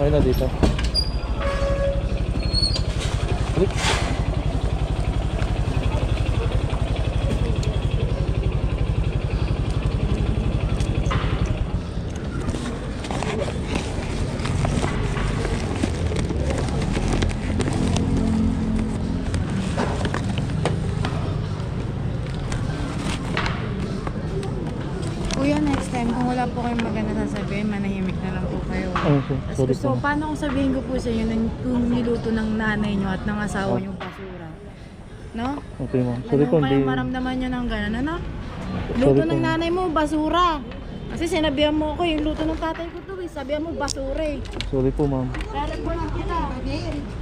Okay na dito. Balik. Next time, kung wala po kayong maganda sasabihin, manahimik na lang po kayo. Ano po? Tapos Sorry gusto, po. paano kung sabihin ko po sa inyo nang kung niluto ng nanay nyo at ng asawa nyo basura? No? Okay ma'am. Sorry ano po, kaya hindi. maramdaman nyo ng gano'n, ano? Sorry Luto po. ng nanay mo, basura. Kasi sinabihan mo ako, yung luto ng tatay ko to, eh. Sabihan mo, basura eh. Sorry po ma'am. Re-report kita.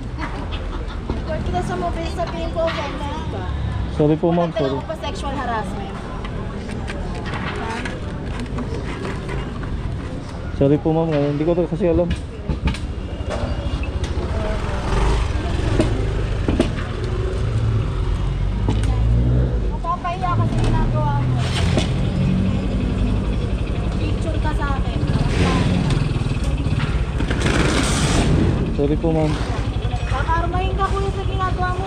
Report kita sa mobile, sabihin ko, okay na. Sorry po ma'am. Magdala Sorry. pa sexual harassment. Sorry po ma'am. Hindi ko to kasi alam. Mapapahiya kasi ginagawa mo. Picture ka sa akin. Sorry po ma'am. Kakarmahin ka kuya sa ginagawa mo.